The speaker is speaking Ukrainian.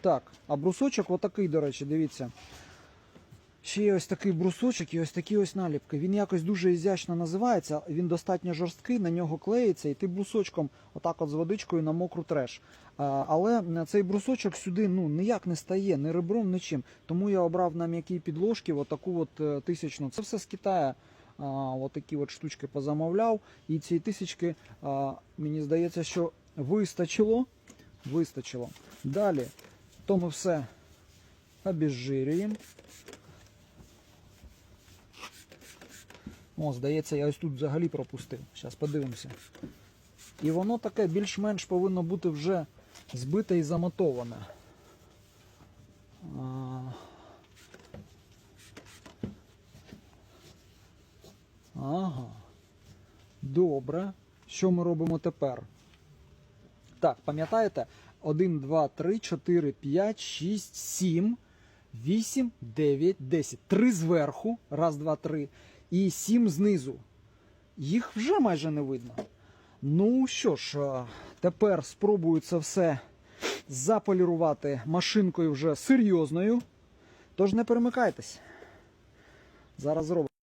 Так, а брусочок отакий, до речі, дивіться. Ще є ось такий брусочок і ось такі ось наліпки. Він якось дуже ізящно називається, він достатньо жорсткий, на нього клеїться, і ти брусочком отак от з водичкою на мокру треш. Але цей брусочок сюди ну, ніяк не стає, ні ребром, нічим. Тому я обрав на м'якій підложці отаку от е, тисячну. Це все з Китаю. А, от штучки позамовляв. І ці тисячки, мені здається, що вистачило. Вистачило. Далі, то ми все обезжирюємо. О, здається, я ось тут взагалі пропустив. Зараз подивимося. І воно таке більш-менш повинно бути вже збите і замотоване. Ага. Добре. Що ми робимо тепер? Так, пам'ятаєте? 1, 2, 3, 4, 5, 6, 7, 8, 9, 10. Три зверху. Раз, два, три. І сім знизу. Їх вже майже не видно. Ну що ж, е, тепер спробую це все заполірувати машинкою вже серйозною. Тож не перемикайтесь. Зараз зробимо.